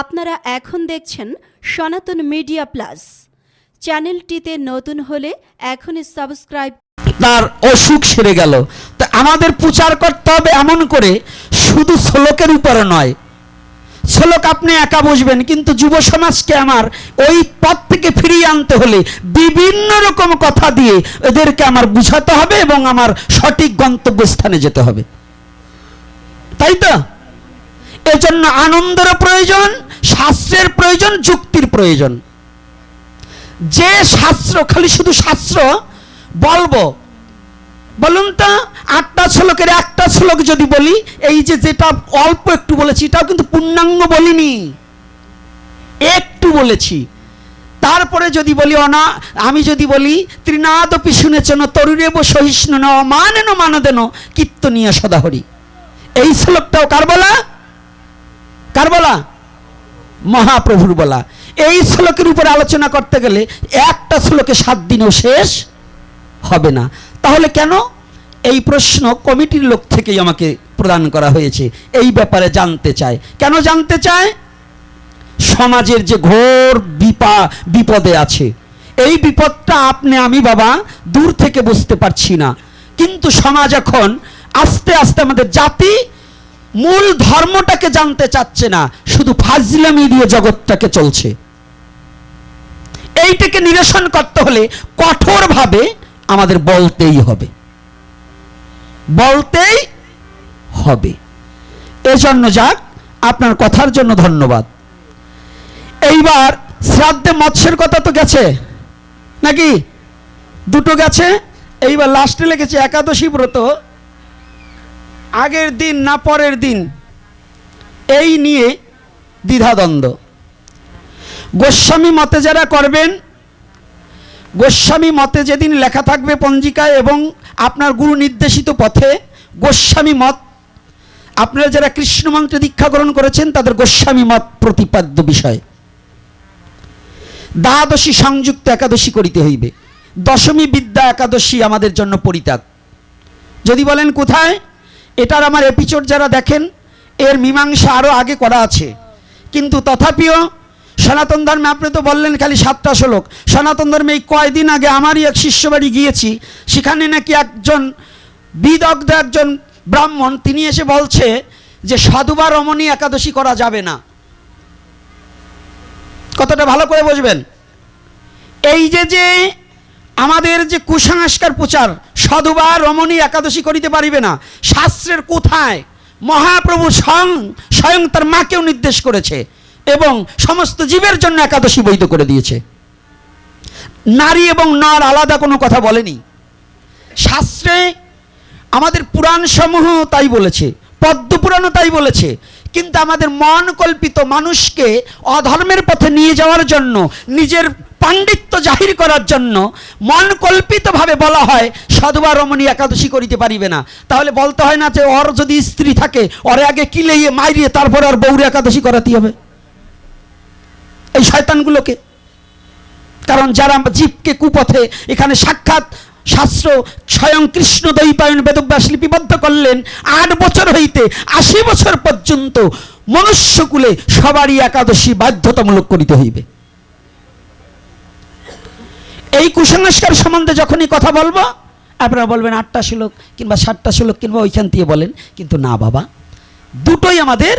আপনারা এখন দেখছেন সনাতন মিডিয়া প্লাস। চ্যানেলটিতে নতুন হলে এখনই সাবস্ক্রাইব তার অসুখ সেরে গেল। তা আমাদের প্রচার করতে হবে এমন করে, শুধু শ্লোকের উপরে নয়। শ্লোক আপনি একা বুঝবেন কিন্তু যুব সমাজকে আমার ওই পথ থেকে ফিরিয়ে আনতে হলে বিভিন্ন রকম কথা দিয়ে এদেরকে আমার বুঝাতে হবে এবং আমার সঠিক গন্তব্যস্থানে যেতে হবে। তাই তো? এজন্য আনন্দের প্রয়োজন, শাস্ত্রের প্রয়োজন, যুক্তির প্রয়োজন। যে শাস্ত্র, খালি শুধু শাস্ত্র, বলব। বলুন তো, আটটা শ্লোকের একটা শ্লোক যদি বলি, এই যে যেটা অল্প একটু বলেছি, এটাও কিন্তু পূর্ণাঙ্গ বলিনি। একটু বলেছি। তারপরে যদি বলি, অনা, আমি যদি বলি, ত্রিনাদপি শুনেছেন তরুরেব সহিষ্ণু ন মানেন মানদেন কীর্তনীয় সদাহরি। এই শ্লোকটাও কার বলা? কার বলা? মহাপ্রভুর বলা। এই শ্লোকের উপরে আলোচনা করতে গেলে একটা শ্লোকে সাত দিনও শেষ হবে না। তাহলে কেন? এই প্রশ্ন কমিটির লোক থেকেই আমাকে প্রদান করা হয়েছে। এই ব্যাপারে জানতে চায়। কেন জানতে চায়? সমাজের যে ঘোর বিপা, বিপদে আছে। এই বিপদটা আপনি, আমি, বাবা, দূর থেকে বুঝতে পারছি না। কিন্তু সমাজ এখন আস্তে আস্তে আমাদের জাতি মূল ধর্মটাকে জানতে চাচ্ছে না, শুধু ফাজলামি দিয়ে জগৎটাকে চলছে। এইটাকে নিরসন করতে হলে কঠোরভাবে আমাদের বলতেই হবে। বলতেই হবে। এজন্য যাক, আপনার কথার জন্য ধন্যবাদ। এইবার শ্রাদ্ধে মৎস্যের কথা তো গেছে, নাকি? দুটো গেছে, এইবার লাস্টে লেগেছে একাদশী ব্রত। আগের দিন না পরের দিন? এই নিয়ে দ্বিধাদ্বন্দ্ব। গোস্বামী মতে যারা করবেন, গোস্বামী মতে যেদিন লেখা থাকবে পঞ্জিকায় এবং আপনার গুরু নির্দেশিত পথে, গোস্বামী মত, আপনারা যারা কৃষ্ণ মন্ত্রে দীক্ষা গ্রহণ করেছেন, তাদের গোস্বামী মত প্রতিপাদ্য বিষয়। দ্বাদশী সংযুক্ত একাদশী করিতে হইবে। দশমী বিদ্যা একাদশী আমাদের জন্য পরিত্যাগ। যদি বলেন কোথায়? এটার আমার এপিসোড যারা দেখেন, এর মীমাংসা আরও আগে করা আছে। কিন্তু তথাপিও সনাতন ধর্মে আপনি তো বললেন খালি সাতটা শ্লোক। সনাতন ধর্মে এই কয়দিন আগে আমারই এক শিষ্য বাড়ি গিয়েছি, সেখানে নাকি একজন বিদগ্ধ একজন ব্রাহ্মণ, তিনি এসে বলছে যে সাধুবা রমণী একাদশী করা যাবে না। কথাটা ভালো করে বুঝবেন? এই যে যে আমাদের যে কুসংস্কার প্রচার সধবা রমণী একাদশী করিতে পারিবে না। শাস্ত্রের কোথায়? মহাপ্রভু স্বয়ং স্বয়ং তার মাকেও নির্দেশ করেছে এবং সমস্ত জীবের জন্য একাদশী বৈধ করে দিয়েছে। নারী এবং নর আলাদা কোনো কথা বলেনি। শাস্ত্রে আমাদের পুরাণ সমূহ তাই বলেছে, পদ্মপুরাণও তাই বলেছে কিন্তু আমাদের মন কল্পিত মানুষকে অধর্মের পথে নিয়ে যাওয়ার জন্য, নিজের পাণ্ডিত্য জাহির করার জন্য মন কল্পিতভাবে বলা হয়, সধবা রমণী একাদশী করিতে পারিবে না। তাহলে বলতে হয় না যে ওর যদি স্ত্রী থাকে, ওরে আগে কিলেইয়ে মাইরিয়ে তারপর আর বৌরে একাদশী করাতে হবে। এই শয়তানগুলোকে। কারণ যারা জীবকে কুপথে এখানে সাক্ষাৎ শাস্ত্র স্বয়ং কৃষ্ণ দৈপায়ন বেদব্যাস লিপিবদ্ধ করলেন। আট বছর হইতে আশি বছর পর্যন্ত মনুষ্যকুলে সবারই একাদশী বাধ্যতামূলক করিতে হইবে। এই কুসংস্কার সম্বন্ধে যখনই কথা বলব, আপনারা বলবেন আটটা শ্লোক কিংবা ষাটটা শ্লোক কিংবা ওইখান দিয়ে বলেন, কিন্তু না বাবা, দুটোই আমাদের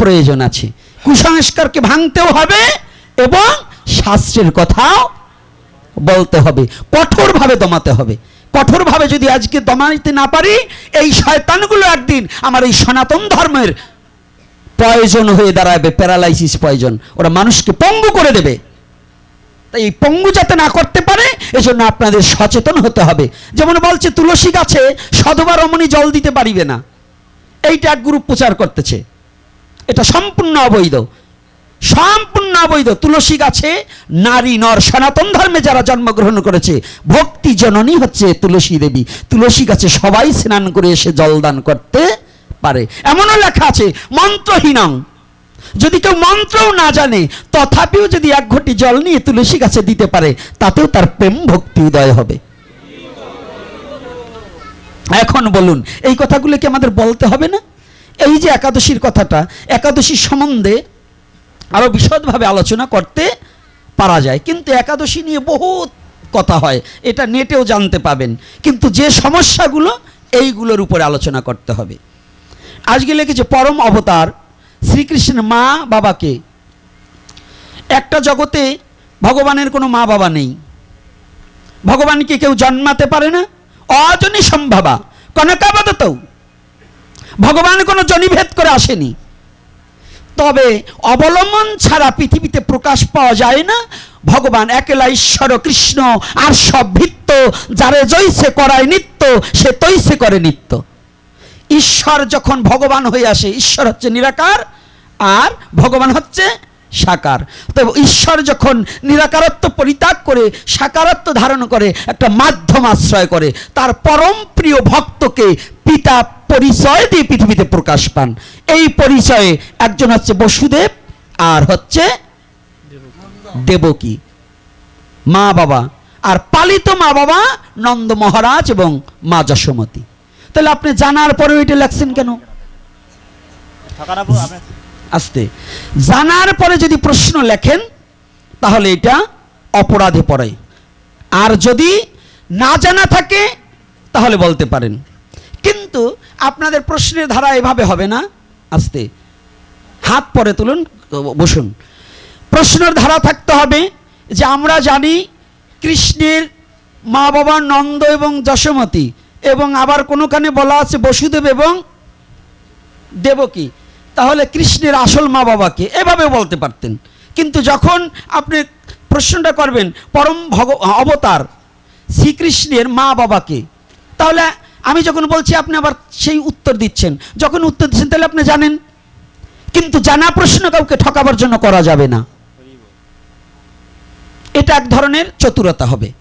প্রয়োজন আছে। কুসংস্কারকে ভাঙতেও হবে এবং শাস্ত্রের কথাও বলতে হবে, কঠোরভাবে দমাতে হবে। কঠোরভাবে যদি আজকে দমাইতে না পারি, এই শয়তানগুলো একদিন আমার এই সনাতন ধর্মের প্রয়োজন হয়ে দাঁড়াবে, প্যারালাইসিস প্রয়োজন। ওরা মানুষকে পঙ্গু করে দেবে। তাই এই পঙ্গু যাতে না করতে পারে, এজন্য আপনাদের সচেতন হতে হবে। যেমন বলছে, তুলসী গাছে সধবা রমণী জল দিতে পারিবে না। এইটা এক গ্রুপ প্রচার করতেছে। এটা সম্পূর্ণ অবৈধ। সম্পূর্ণ অবৈধ। তুলসী গাছে নারী, নর, সনাতন ধর্মে যারা জন্মগ্রহণ করেছে, ভক্তি জননী হচ্ছে তুলসী দেবী। তুলসী গাছে সবাই স্নান করে এসে জলদান করতে পারে। এমনও লেখা আছে, মন্ত্রহীনং। যদি কেউ মন্ত্রও না জানে, তথাপিও যদি এক ঘটি জল নিয়ে তুলসী গাছে দিতে পারে, তাতেও তার প্রেম ভক্তি উদয় হবে। এখন বলুন, এই কথাগুলো কি আমাদের বলতে হবে না? এই যে একাদশীর কথাটা, একাদশীর সম্বন্ধে আরও বিশদভাবে আলোচনা করতে পারা যায়। কিন্তু একাদশী নিয়ে বহুত কথা হয়, এটা নেটেও জানতে পাবেন। কিন্তু যে সমস্যাগুলো, এইগুলোর উপরে আলোচনা করতে হবে। আজকে লিখেছে, পরম অবতার শ্রীকৃষ্ণের মা বাবাকে। একটা জগতে ভগবানের কোনো মা বাবা নেই। ভগবানকে কেউ জন্মাতে পারে না? অজনী সম্ভাবা, কনকাবদত। ভগবান কোনো জনিভেদ করে আসেনি। তবে অবলম্বন ছাড়া পৃথিবীতে প্রকাশ পাওয়া যায় না। ভগবান একেলা ঈশ্বর কৃষ্ণ, আর সব ভিত্ত যারে জৈসে করায় নিত্য, সে তৈসে করে নিত্য। ঈশ্বর যখন ভগবান হয়ে আসে, ঈশ্বর হচ্ছে নিরাকার, আর ভগবান হচ্ছে সাকার। তো ঈশ্বর যখন নিরাকারত্ব পরিত্যাগ করে, সাকারত্ব ধারণ করে, একটা মাধ্যম আশ্রয় করে, তার পরম প্রিয় ভক্তকে পিতা পরিচয় দিয়ে পৃথিবীতে প্রকাশ পান। এই পরিচয়ে একজন হচ্ছে বসুদেব, আর হচ্ছে দেবকী। মা বাবা, আর পালিত মা বাবা নন্দ মহারাজ এবং মা যশোমতী। তাহলে আপনি জানার পরেও এটা লেখছেন কেন? আসতে। জানার পরে যদি প্রশ্ন লেখেন, তাহলে এটা অপরাধে পড়ে। আর যদি না জানা থাকে, তাহলে বলতে পারেন। কিন্তু আপনাদের প্রশ্নের ধারা এভাবে হবে না? আসতে। হাত পরে তুলুন, বসুন। প্রশ্নের ধারা থাকতে হবে যে আমরা জানি কৃষ্ণের মা বাবা নন্দ এবং যশোমতী এবং আবার কোনোখানে বলা আছে বসুদেব এবং দেবকী তাহলে কৃষ্ণের আসল মা বাবাকে এভাবে বলতে পারতেন। কিন্তু যখন আপনি প্রশ্নটা করবেন, পরম ভগ অবতার শ্রীকৃষ্ণের মা বাবাকে তাহলে আমি যখন বলছি, আপনি আবার সেই উত্তর দিচ্ছেন। যখন উত্তর দিচ্ছেন, তাহলে আপনি জানেন। কিন্তু জানা প্রশ্ন কাউকে ঠকাবার জন্য করা যাবে না। এটা এক ধরনের চতুরতা হবে।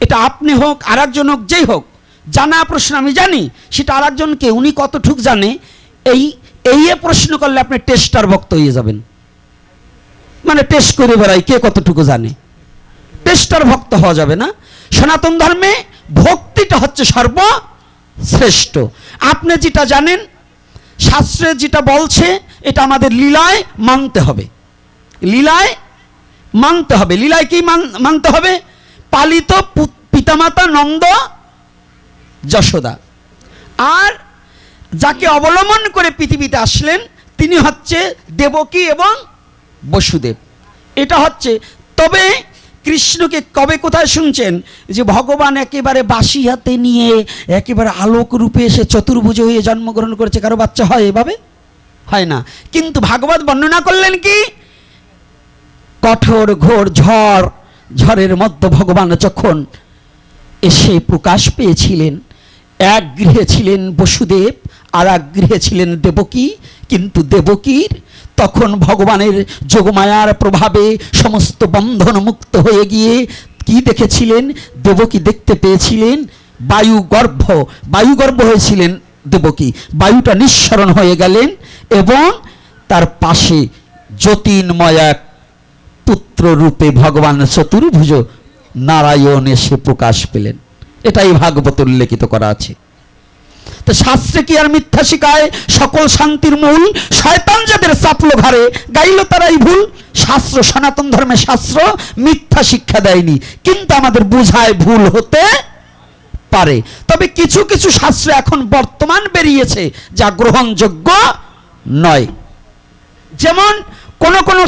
এটা আপনি হোক আর একজন হোক, যেই হোক, জানা প্রশ্ন আমি জানি, সেটা আর একজনকে উনি কতটুক জানে, এই এই প্রশ্ন করলে আপনি টেস্টার ভক্ত হয়ে যাবেন। মানে টেস্ট করে বেড়াই কে কতটুকু জানে। টেস্টার ভক্ত হওয়া যাবে না। সনাতন ধর্মে ভক্তিটা হচ্ছে সর্বশ্রেষ্ঠ আপনি যেটা জানেন, শাস্ত্রে যেটা বলছে, এটা আমাদের লীলায় মানতে হবে। লীলায় মানতে হবে। লীলায় কি মানতে হবে? পালিত পিতামাতা নন্দ যশোদা। আর যাকে অবলম্বন করে পৃথিবীতে আসলেন, তিনি হচ্ছে দেবকী এবং বসুদেব। এটা হচ্ছে, তবে কৃষ্ণকে কবে কোথায় শুনছেন? যে ভগবান একেবারে বাসি হাতে নিয়ে একেবারে আলোক রূপে এসে চতুর্ভুজ হয়ে জন্মগ্রহণ করেছে। কারও বাচ্চা হয় এভাবে? হয় না। কিন্তু ভাগবত বর্ণনা করলেন কি? কঠোর ঘোর ঝড়, ঝড়ের মধ্যে ভগবান যখন এসে প্রকাশ পেয়েছিলেন, এক গৃহে ছিলেন বসুদেব আর গৃহে ছিলেন দেবকী, কিন্তু দেবকীর তখন ভগবানের যোগমায়ার প্রভাবে সমস্ত বন্ধন মুক্ত হয়ে গিয়ে কি দেখেছিলেন? দেবকী দেখতে পেয়েছিলেন বায়ু গর্ভ। বায়ু গর্ভ হয়েছিলেন দেবকী। বায়ুটা নিঃসরণ হয়ে গেলেন এবং তার পাশে জ্যোতির্ময় এক পুত্র রূপে ভগবান চতুর্ভুজ নারায়ণ এসে প্রকাশ পেলেন। এটাই ভাগবত উল্লেখিত করা আছে। তো শাস্ত্রে কি আর মিথ্যা শিকায় সকল শান্তির মূল শয়তান যাদের চাপলো ঘাড়ে, গাইল তারাই ভুল। শাস্ত্র, সনাতন ধর্মের শাস্ত্র মিথ্যা শিক্ষা দেয়নি। কিন্তু আমাদের বুঝায় ভুল হতে পারে। তবে কিছু কিছু শাস্ত্র এখন বর্তমান বেরিয়েছে, যা গ্রহণযোগ্য নয়। যেমন, কোন কোন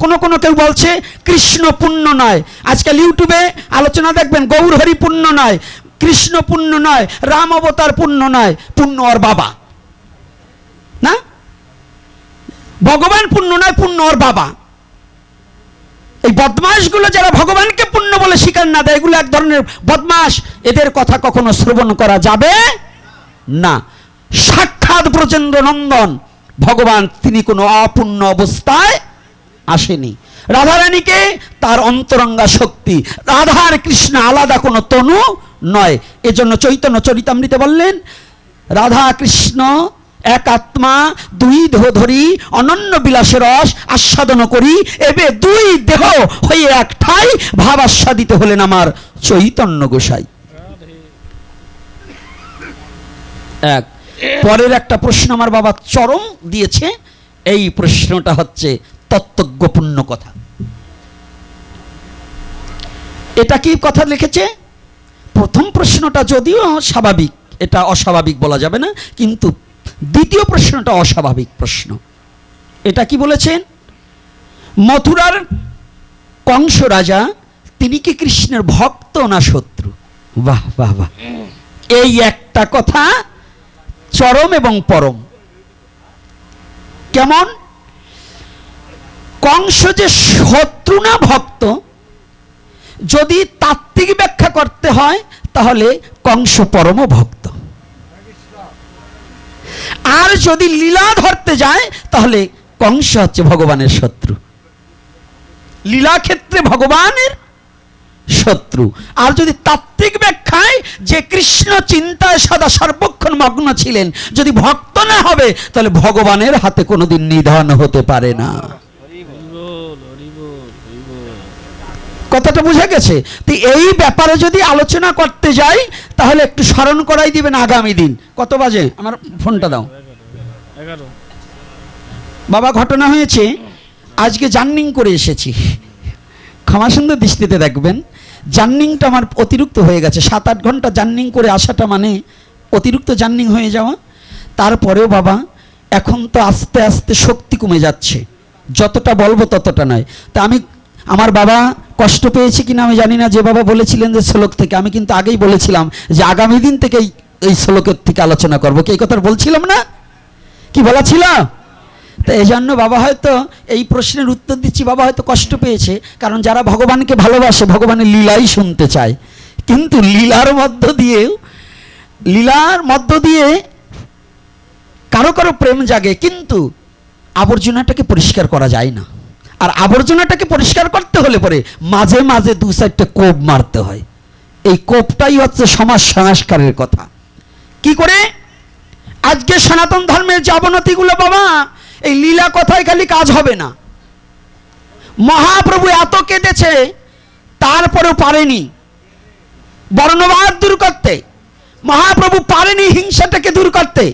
কোন কোন কেউ বলছে, কৃষ্ণ পুণ্য নয়। আজকাল ইউটিউবে আলোচনা দেখবেন গৌর হরি পুণ্য নয়। কৃষ্ণ পুণ্য নয়, রাম অবতার পুণ্য নয়, পুণ্য ওর বাবা। না? ভগবান পুণ্য নয়, পুণ্য ওর বাবা। এই বদমাশগুলো যারা ভগবানকে পুণ্য বলে স্বীকার না দেয়, এগুলো এক ধরনের বদমাশ, এদের কথা কখনো শ্রবণ করা যাবে না। সাক্ষাৎ ব্রজেন্দ্র নন্দন ভগবান তিনি কোনো অপূর্ণ অবস্থায় আসেনি। রাধারানীকে তার অন্তরঙ্গা শক্তি। রাধার কৃষ্ণ আলাদা কোনো তনু নয়। এজন্য চৈতন্য চরিতামৃতে বললেন, রাধা কৃষ্ণ এক আত্মা দুই দেহ ধরি, অনন্য বিলাসে রস আস্বাদন করি, এবে দুই দেহ হয়ে এক ঠাই ভাব আস্বাদিত হলেন আমার চৈতন্য গোসাই। এক। পরের একটা প্রশ্ন আমার বাবা চরম দিয়েছে, এই প্রশ্নটা হচ্ছে তত্ত্বজ্ঞপূর্ণ কথা। এটা কি কথা লিখেছে? প্রথম প্রশ্নটা যদিও স্বাভাবিক, এটা অস্বাভাবিক বলা যাবে না, কিন্তু দ্বিতীয় প্রশ্নটা অস্বাভাবিক প্রশ্ন। এটা কি বলেছেন? মথুরার কংস রাজা তিনি কি কৃষ্ণের ভক্ত না শত্রু? বাহ বাহ বাহ। এই একটা কথা চরম এবং পরম। কেমন? কংস যে শত্রু না ভক্ত যদি তাত্ত্বিক ব্যাখ্যা করতে হয়, তাহলে কংস পরম ভক্ত। আর যদি লীলা ধরতে যায়, তাহলে কংস হচ্ছে ভগবানের শত্রু। লীলা ক্ষেত্রে ভগবানের শত্রু। আর যদি তাত্ত্বিক ব্যাখ্যায় যে কৃষ্ণ চিন্তায় সদা সর্বক্ষণ মগ্ন ছিলেন, যদি ভক্ত না হবে, তাহলে ভগবানের হাতে কোনোদিন নিধন হতে পারে না। কথাটা বুঝে গেছে? তো এই ব্যাপারে যদি আলোচনা করতে যাই তাহলে একটু স্মরণ করাই দিবেন আগামী দিন। কত বাজে? আমার ফোনটা দাও। বাবা ঘটনা হয়েছে আজকে জার্নিং করে এসেছি। ক্ষমা সুন্দর দৃষ্টিতে দেখবেন জার্নিংটা আমার অতিরিক্ত হয়ে গেছে। সাত আট ঘণ্টা জার্নিং করে আসাটা মানে অতিরিক্ত জার্নিং হয়ে যাওয়া। তারপরেও বাবা এখন তো আস্তে আস্তে শক্তি কমে যাচ্ছে। যতটা বলব ততটা নয়। তা আমি আমার বাবা কষ্ট পেয়েছে কিনা আমি জানি না। যে বাবা বলেছিলেন যে শ্লোক থেকে, আমি কিন্তু আগেই বলেছিলাম যে আগামী দিন থেকে এই- শ্লোকের থেকে আলোচনা করব। কি এই কথা বলছিলাম না? কি বলা ছিল? তো এই জন্য বাবা হয়তো এই প্রশ্নের উত্তর দিচ্ছি, বাবা হয়তো কষ্ট পেয়েছে, কারণ যারা ভগবানকে ভালোবাসে, ভগবানের লীলাই শুনতে চায়। কিন্তু লীলার মধ্য দিয়েও লীলার মধ্য দিয়ে কারও কারও প্রেম জাগে, কিন্তু আবর্জনাটাকে পরিষ্কার করা যায় না। আর আবর্জনাটাকে পরিষ্কার করতে হলে পরে মাঝে মাঝে দু চারটে কোপ মারতে হয়। এই কোপটাই হচ্ছে সমাজ সংস্কারের কথা। কি করে? আজকে সনাতন ধর্মের যে অবনতিগুলো বাবা, এই লীলা কথায় খালি কাজ হবে না। মহাপ্রভু এত কেঁদেছে, তারপরেও পারেনি। বর্ণবাদ দূর করতে। মহাপ্রভু পারেনি হিংসাটাকে দূর করতে।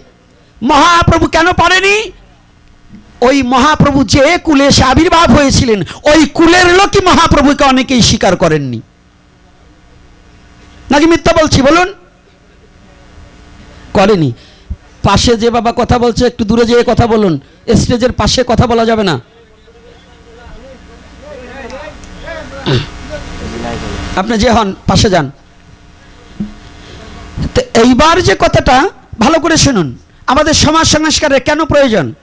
মহাপ্রভু কেন পারেনি? ওই মহাপ্রভু যে কুলে এসে আবির্ভাব হয়েছিলেন, ওই কুলের লোকই মহাপ্রভুকে অনেকেই স্বীকার করেননি। নাকি মিথ্যা বলছি, বলুন। করেনি। পাশে যে বাবা কথা বলছে, একটু দূরে যেয়ে কথা বলুন। স্টেজের পাশে কথা বলা যাবে না। আপনি যে হন, পাশে যান। তো এইবার যে কথাটা, ভালো করে শুনুন। আমাদের সমাজ সংস্কারের কেন প্রয়োজন?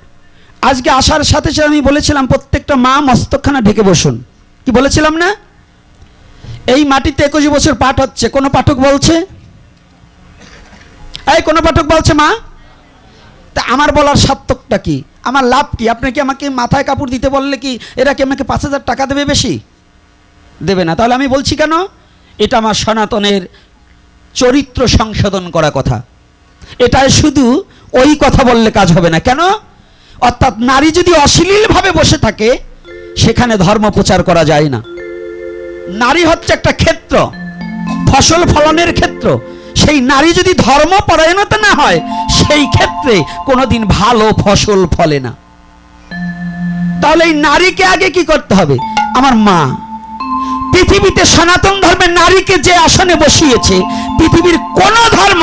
আজকে আসার সাথে সাথে আমি বলেছিলাম, প্রত্যেকটা মা মস্তকখানা ঢেকে বসুন। কি বলেছিলাম না? এই মাটিতে একুশ বছর পাঠ হচ্ছে, কোনো পাঠক বলছে? এই, কোনো পাঠক বলছে মা? তা আমার বলার সার্থকটা কি? আমার লাভ কি? আপনি কি আমাকে মাথায় কাপড় দিতে বললে কি এরা কি আমাকে পাঁচ হাজার টাকা দেবে বেশি? দেবে না। তাহলে আমি বলছি কেন? এটা আমার সনাতনের চরিত্র সংশোধন করা কথা। এটায় শুধু ওই কথা বললে কাজ হবে না। কেন? অর্থাৎ নারী যদি অশ্লীলভাবে বসে থাকে, সেখানে ধর্ম প্রচার করা যায় না। নারী হচ্ছে একটা ক্ষেত্র, ফসল ফলনের ক্ষেত্র। সেই নারী যদি ধর্ম পরায়ণতা না হয়, সেই ক্ষেত্রে কোনোদিন ভালো ফসল ফলে না। তাহলে এই নারীকে আগে কি করতে হবে? আমার মা, পৃথিবীতে সনাতন ধর্মের নারীকে যে আসনে বসিয়েছে, পৃথিবীর কোন ধর্ম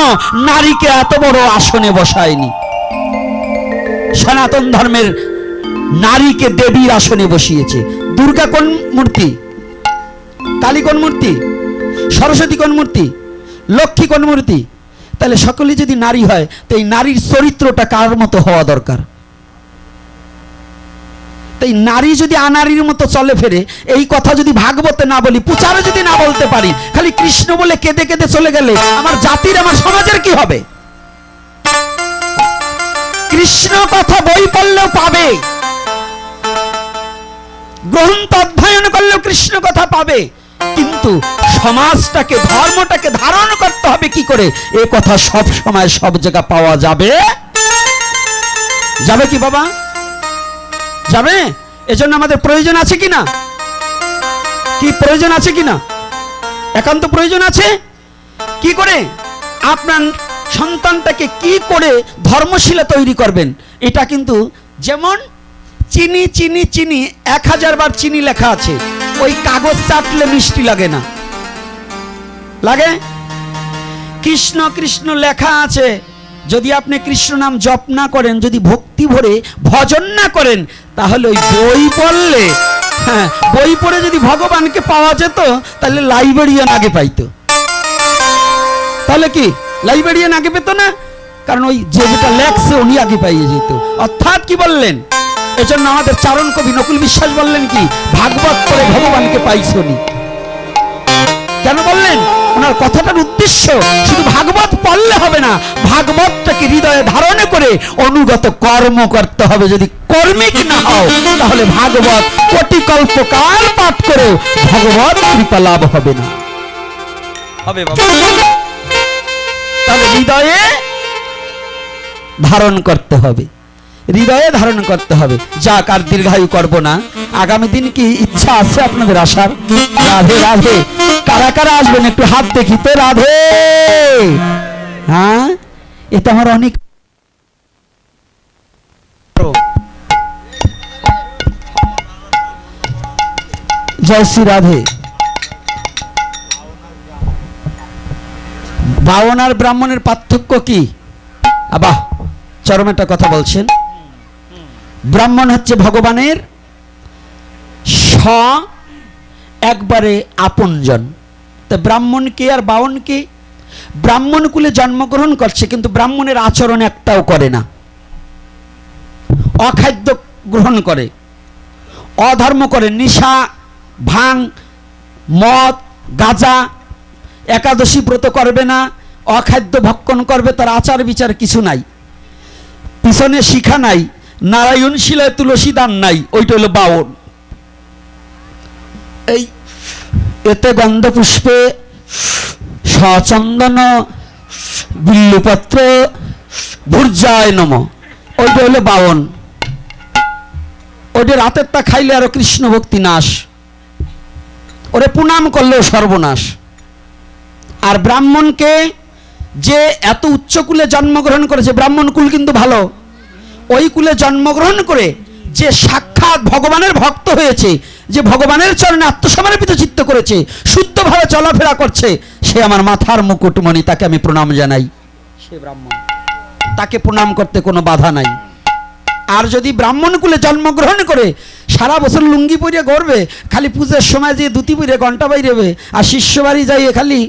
নারীকে এত বড় আসনে বসায়নি। সনাতন ধর্মের নারীকে দেবীর আসনে বসিয়েছে। দুর্গা কোন মূর্তি? কালী কোন মূর্তি? সরস্বতী কোন মূর্তি? লক্ষ্মী কোন মূর্তি? তাহলে সকলে যদি নারী হয়, তো এই নারীর চরিত্রটা কার মতো হওয়া দরকার? তাই নারী যদি আনারীর মতো চলে ফেরে, এই কথা যদি ভাগবতে না বলি পুচারে যদি না বলতে পারি, খালি কৃষ্ণ বলে কেঁদে কেঁদে চলে গেলে আমার জাতির, আমার সমাজের কি হবে? কৃষ্ণ কথা বই পড়লেও পাবে। গ্রন্থ অধ্যয়ন করলেও কৃষ্ণ কথা পাবে। কিন্তু সমাজটাকে, ধর্মটাকে ধারণ করতে হবে কি করে? এ কথা সব সময় সব জায়গা পাওয়া যাবে। যাবে কি বাবা? যাবে? এজন্য আমাদের প্রয়োজন আছে কি না? কি প্রয়োজন আছে কি না? একান্ত প্রয়োজন আছে? কি করে? আপনার সন্তানটাকে কি করে ধর্মশীলা তৈরি করবেন? এটা কিন্তু যেমন চিনি চিনি চিনি, এক হাজার বার চিনি লেখা আছে। ওই কাগজ চাটলে মিষ্টি লাগে না। লাগে? কৃষ্ণ কৃষ্ণ লেখা আছে। যদি আপনি কৃষ্ণ নাম জপ না করেন, যদি ভক্তি ভরে ভজন না করেন, তাহলে ওই বই পড়লে হ্যাঁ বই পড়ে যদি ভগবানকে পাওয়া যেত, তাহলে লাইব্রেরিয়ান আগে পাইতো। তাহলে কি? লাইব্রেরিয়ান আগে পেত না, কারণ ওই যে যেটা লেখছে উনি আগে পাইয়ে যেত। অর্থাৎ কি বললেন? এজন্য আমাদের চারণ কবি নকুল বিশ্বাস বললেন কি, ভাগবত করে ভগবানকে পাইছনি কেন বললেন? ওনার কথাটার উদ্দেশ্য শুধু ভাগবত পড়লে হবে না, ভাগবতটাকে হৃদয়ে ধারণে করে অনুগত কর্ম করতে হবে। যদি কর্মিক না হও, তাহলে ভাগবত কোটি কল্পকাল পাঠ করে ভগবত কৃপা লাভ হবে না। হবে বাবা। তাহলে হৃদয়ে ধারণ করতে হবে। হৃদয়ে ধারণ করতে হবে। যাক, আর দীর্ঘায়ু করব না। আগামী দিন কি ইচ্ছা আছে আপনাদের আসার? রাধে রাধে। কারা কারা আসবেন? একটু হাত দেখি তো, রাধে। হ্যাঁ? এটা আমার অনেক জয় শ্রী রাধে। বাউন আর ব্রাহ্মণের পার্থক্য কি? আবাহ চরম একটা কথা বলছেন। ব্রাহ্মণ হচ্ছে ভগবানের স একবারে আপনজন। তা ব্রাহ্মণ কে আর বাউন কে? ব্রাহ্মণ কুলে জন্মগ্রহণ করছে, কিন্তু ব্রাহ্মণের আচরণ একটাও করে না। অখাদ্য গ্রহণ করে, অধর্ম করে, নিশা, ভাং, মদ, গাঁজা একাদশী ব্রত করবে না, অখাদ্য ভক্ষণ করবে, তার আচার বিচার কিছু নাই। পিছনে শিখা নাই নারায়ণ শিলায় তুলসী দান নাই, ওইটা হলো বাউন এই এতে গন্ধ পুষ্পে সচন্দন বিল্লুপত্র ভূর্জায় নম, ওইটা হলো বাউন ওইটা রাতেরটা খাইলে আরও কৃষ্ণ ভক্তি নাশ। ওরে প্রণাম করলেও সর্বনাশ। আর ব্রাহ্মণকে যে এত উচ্চ কুলে জন্মগ্রহণ করেছে ব্রাহ্মণ কুল কিন্তু ভালো, ওই কুলে জন্মগ্রহণ করে যে সাক্ষাৎ ভগবানের ভক্ত হয়েছে, যে ভগবানের চরণে আত্মসমর্পিত চিত্ত করেছে, শুদ্ধভাবে চলাফেরা করছে, সে আমার মাথার মুকুটমণি, তাকে আমি প্রণাম জানাই। সে ব্রাহ্মণ। তাকে প্রণাম করতে কোনো বাধা নাই। আর যদি ব্রাহ্মণ কুলে জন্মগ্রহণ করে, সারা বছর লুঙ্গি পরিয়ে গড়বে, খালি পুজোর সময় যে ধুতি পরে ঘণ্টা বাইরেবে, আর শিষ্য বাড়ি যাইয়ে খালি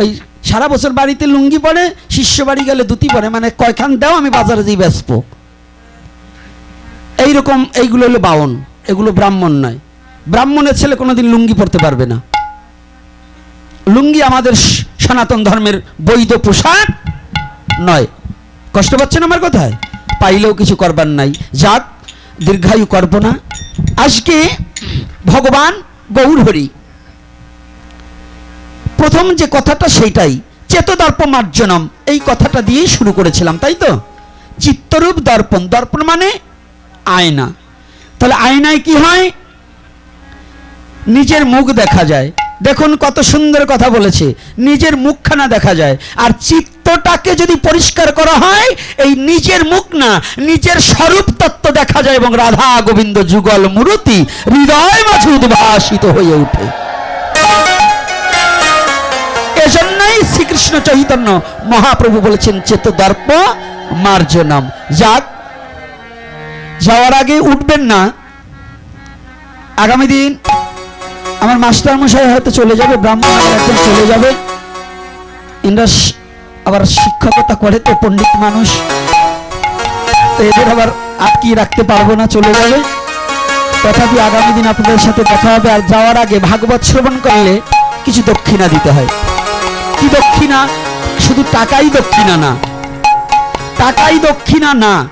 ওই সারা বছর বাড়িতে লুঙ্গি পরে শিষ্য বাড়ি গেলে ধুতি পরে মানে কয়খান দাও, আমি বাজারে যেয়ে বেসবো এইরকম এইগুলো হলো বাউন, এগুলো ব্রাহ্মণ নয়। ব্রাহ্মণের ছেলে কোনোদিন লুঙ্গি পরতে পারবে না। লুঙ্গি আমাদের সনাতন ধর্মের বৈধ পোশাক নয়। কষ্ট পাচ্ছেন আমার কথায়? পাইলেও কিছু করবার নাই। যাক, দীর্ঘায়ু করব না। আজকে ভগবান গৌর হরি। প্রথম যে কথাটা সেইটাই চেতদর্প মার্জনম এই কথাটা দিয়েই শুরু করেছিলাম, তাই তো? চিত্তরূপ দর্পণ। দর্পণ মানে আয়না। তাহলে আয়নায় কি হয়? নিজের মুখ দেখা যায়। দেখুন কত সুন্দর কথা বলেছে। নিজের মুখখানা দেখা যায়। আর চিত্তটাকে যদি পরিষ্কার করা হয়, এই নিজের মুখ না, নিজের স্বরূপ তত্ত্ব দেখা যায় এবং রাধা গোবিন্দ যুগল মূরতি হৃদয় মাঝে উদ্ভাসিত হয়ে ওঠে। এজন্যই শ্রীকৃষ্ণ চৈতন্য মহাপ্রভু বলেছেন, চেত দর্প মার্জনম। যাক, যাওয়ার আগে উঠবেন না। আগামী দিন আমার মাস্টার মশাই হয়তো চলে যাবে, ব্রাহ্মণ চলে যাবে। শি- আবার শিক্ষকতা করে তো পণ্ডিত মানুষ। এদের আবার আটকিয়ে রাখতে পারব না, চলে যাবে। তথাপি আগামী দিন আপনাদের সাথে দেখা হবে আর যাওয়ার আগে ভাগবত শ্রবণ করলে কিছু দক্ষিণা দিতে হয়। কি দক্ষিণা? শুধু টাকাই দক্ষিণা না। টাকাই দক্ষিণা না।